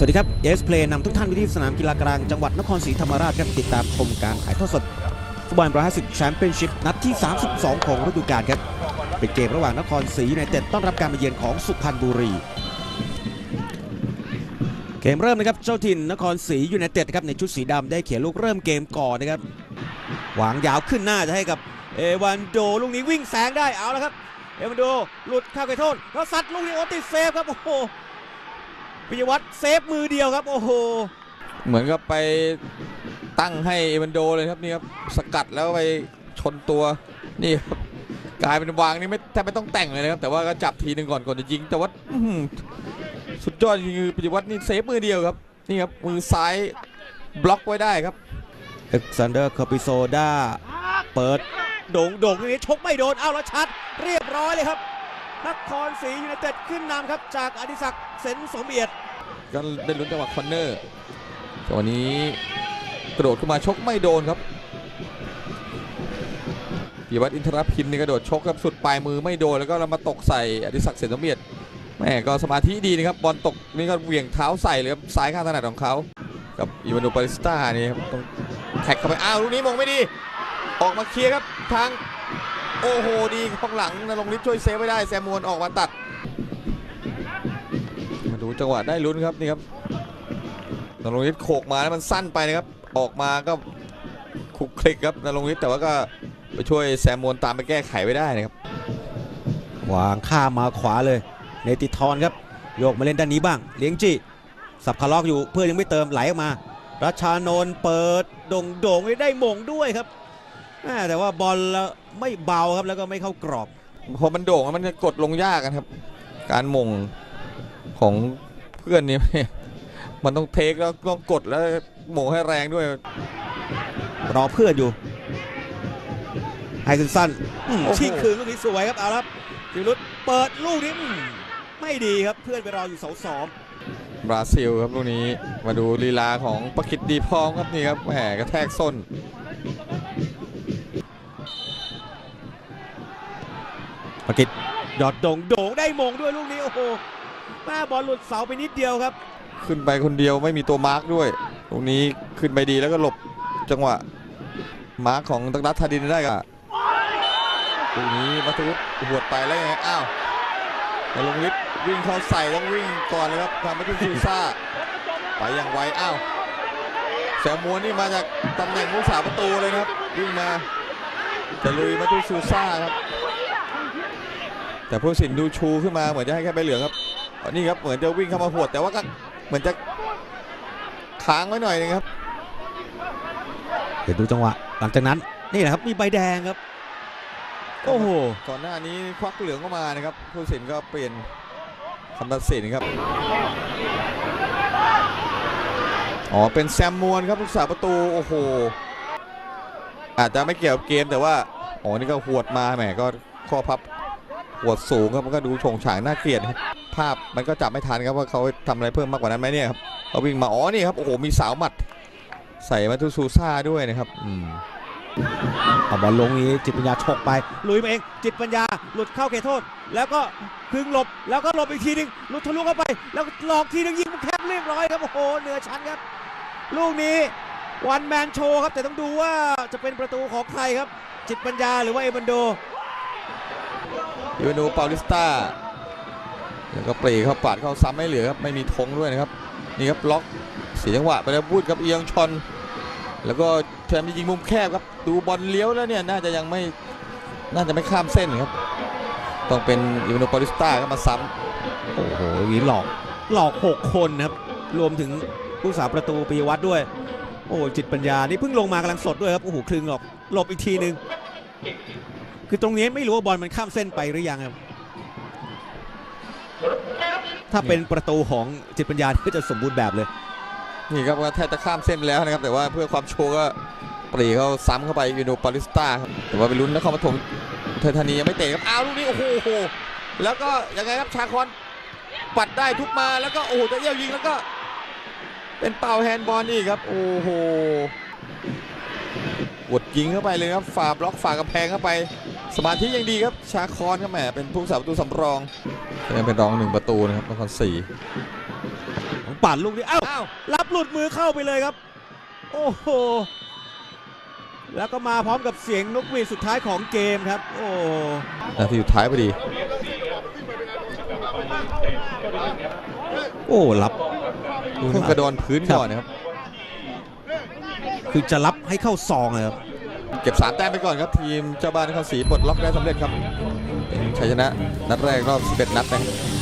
สวัสดีครับเอสเพลนำทุกท่านไปที่สนามกีฬากลางจังหวัดนครศรีธรรมราชครับติดตามชมการถ่ายทอดสดฟุตบอล150แชมเปี้ยนชิพนัดที่ 32 ของฤดูกาลครับ เป็นเกมระหว่างนครศรียูไนเต็ดต้อนรับการมาเยือนของสุพรรณบุรี เกมเริ่มนะครับเจ้าถิ่นนครศรีอยูไนเต็ดครับในชุดสีดำได้เขียนลูกเริ่มเกมก่อนนะครับวางยาวขึ้นหน้าจะให้กับเอวันโดลูกนี้วิ่งแซงได้เอาแล้วครับเอวันโดหลุดเข้าไปโทษแล้วซัดลูกนี้โอติดเซฟครับโอ้โห ปิยวัฒน์เซฟมือเดียวครับ โอ้โห เหมือนกับไปตั้งให้เอวันโดเลยครับนี่ครับสกัดแล้วไปชนตัวนี่ครับกลายเป็นวางนี่ไม่แทบไม่ต้องแต่งเลยนะครับ แต่ว่าก็จับทีหนึ่งก่อนก่อนจะยิง แต่ว่าอื้อหือสุดยอดจริงๆคือปิยวัฒน์นี่เซฟมือเดียวครับนี่ครับมือซ้ายบล็อกไว้ได้ครับเอ็กซานเดอร์คาปิโซดาเปิดโด่งโด่งตรงนี้ชกไม่โดน เอาแล้วชัด เรียบร้อยเลยครับนครศรียูไนเต็ดขึ้นนำครับ จากอดิศักดิ์เซนสมเอียด ก็ได้ลุ้นจังหวะคอนเนอร์จังหวะนี้กระโดดขึ้นมาชกไม่โดนครับปิวัฒน์อินทรพินนี่กระโดดชกครับสุดปลายมือไม่โดนแล้วก็เรามาตกใส่อดิศักดิ์เสนสมเมียดแม่ก็สมาธิดีนะครับบอลตกนี่ก็เหวี่ยงเท้าใส่เลยครับซ้ายข้างถนัดของเขากับอีวานโดปาริสตานี่ครับต้องแท็กเข้าไปอ้าวลูกนี้มงไม่ดี ออกมาเคลียร์ครับทางโอ้โหดีข้างหลังนรงฤทธิ์ช่วยเซฟไว้ได้แซมมวนออกมาตัด ดูจังหวะได้ลุ้นครับนี่ครับนรงฤทธิ์โขกมาแล้วมันสั้นไปนะครับ ออกมาก็คลุกคลิกครับนรงฤทธิ์แต่ว่าก็ไปช่วยแซมมวนตามไปแก้ไขไว้ได้นะครับวางข้ามมาขวาเลยเนติทอนครับ โยกมาเล่นด้านนี้บ้าง เลี้ยงจีสับคาร์ล็อกอยู่เพื่อนยังไม่เติมไหลออกมารัชชานนท์เปิดโด่งโด่งได้มงด้วยครับแม่แต่ว่าบอลแล้วไม่เบาครับแล้วก็ไม่เข้ากรอบพอมันโด่งแล้วมันจะกดลงยากกันครับ การหมง ของเพื่อนนี่มันต้องเทคแล้วต้องกดแล้วหมงให้แรงด้วย รอเพื่อนอยู่ไฮซันสั้นอืมโอ้โหชิงคืนลูกนี้สวยครับเอาละครับจิรุตเปิดลูกนี้อืมไม่ดีครับเพื่อนไปรออยู่เสาสองบราซิลครับลูกนี้มาดูลีลาของประคิดดีพร้อมครับนี่ครับแหมกระแทกส้นประกิตยอดโด่งโด่งได้มงด้วยลูกนี้โอ้โห แม่บอลหลุดเสาไปนิดเดียวครับ ขึ้นไปคนเดียวไม่มีตัวมาร์กด้วย ตรงนี้ขึ้นไปดีแล้วก็หลบจังหวะ มาร์กของตักรัฐธาดินได้กับตรงนี้มัทวุฒิหวดไปแล้วไงอ้าวแต่ลงฤทธิ์วิ่งเข้าใส่ต้องวิ่งก่อนเลยครับทำให้ทุกซูซ่าไปอย่างไวอ้าวแซมวนนี่มาจากตำแหน่งผู้สาประตูเลยครับวิ่งมาจะลุยมาทุกซูซ่าครับแต่ผู้สินดูชูขึ้นมาเหมือนจะให้แค่ใบเหลืองครับ นี่ครับเหมือนจะวิ่งเข้ามาหวดแต่ว่าก็เหมือนจะค้างไว้หน่อยนึงครับเดี๋ยวดูจังหวะ หลังจากนั้นนี่แหละครับมีใบแดงครับ โอ้โหก่อนหน้านี้ควักเหลืองเข้ามานะครับผู้สินก็เปลี่ยนคำตัดสินครับอ๋อเป็นแซมมวนครับผู้สาประตูโอ้โหอาจจะไม่เกี่ยวกับเกมแต่ว่าอ๋อนี่ก็หวดมาแหมก็ข้อพับ หัวสูงครับมันก็ดูโฉงฉางน่าเกลียดครับภาพมันก็จับไม่ทันครับว่าเขาทำอะไรเพิ่มมากกว่านั้นไหมเนี่ยครับเขาวิ่งมาอ๋อนี่ครับโอ้โหมีสาวหมัด ใส่มาทุซูซ่าด้วยนะครับอืมเอาบอลลงนี้จิตปัญญาฉกไป ลุยมาเองจิตปัญญาหลุดเข้าเขตโทษ แล้วก็พึงหลบแล้วก็หลบอีกทีหนึงหลุดทะลุเข้าไป แล้วหลอกทีนึงยิงแคบเรียบร้อยครับโอ้โหเหนือชั้นครับ ลูกนี้วันแมนโชว์ครับแต่ต้องดูว่าจะเป็นประตูของใครครับ จิตปัญญาหรือว่าเอบันโด ยูนูปาลิสตาแล้วก็ปรีเข้าปาดเข้าซ้ำไม่เหลือครับไม่มีธงด้วยนะครับนี่ครับล็อกเสียจังหวะไปแล้วพูดกับเอียงชน แล้วก็แทมยิงมุมแคบครับดูบอลเลี้ยวแล้วเนี่ยน่าจะยังไม่น่าจะไม่ข้ามเส้นครับต้องเป็นยูนูปาลิสตาก็มาซ้โอ้โหนี้หลอกหลอก 6 คนนะครับรวมถึงผู้สาประตูปีวัฒน์ด้วย โอ้โหจิตปัญญานี่เพิ่งลงมากำลังสดด้วยครับโอ้โหคลึงหลบหลบอีกทีหนึ่ง คือตรงนี้ไม่รู้ว่าบอลมันข้ามเส้นไปหรือยังครับ ถ้าเป็นประตูของจิตปัญญาก็จะสมบูรณ์แบบเลย นี่ครับแทบจะข้ามเส้นไปแล้วนะครับ แต่ว่าเพื่อความโชว์ก็ปรีเขาซ้ำเข้าไปยูเวนูเปาลิสตาครับแต่ว่าไปลุ้นนครปฐมเทอร์ธานียังไม่เตะครับอ้าวลูกนี้โอ้โหแล้วก็ยังไงครับชาคอนปัดได้ทุบมาแล้วก็โอ้โหจะเอี้ยวยิงแล้วก็ เป็นเป่าแฮนด์บอลอีกครับ โอ้โห กดยิงเข้าไปเลยครับฝ่าบล็อกฝ่ากำแพงเข้าไป สมาธิยังดีครับชาคอนครับแหมเป็นผู้สาประตูสำรองยังเป็นรองหนึ่งประตูนะครับนครศรีปั่นลูกนี้อ้าวอ้าวรับหลุดมือเข้าไปเลยครับ โอ้โหแล้วก็มาพร้อมกับเสียงนกหวีดสุดท้ายของเกมครับ โอ้นาทีสุดท้ายพอดี โอ้รับดูเพิ่งกระโดนพื้นก่อนนะครับ คือจะรับให้เข้าซองเลยครับเก็บสามแต้มไปก่อนครับทีมเจ้าบ้านนครศรีปลดล็อกได้สำเร็จครับเป็นชัยชนะนัดแรกรอบ11นัดนะครับ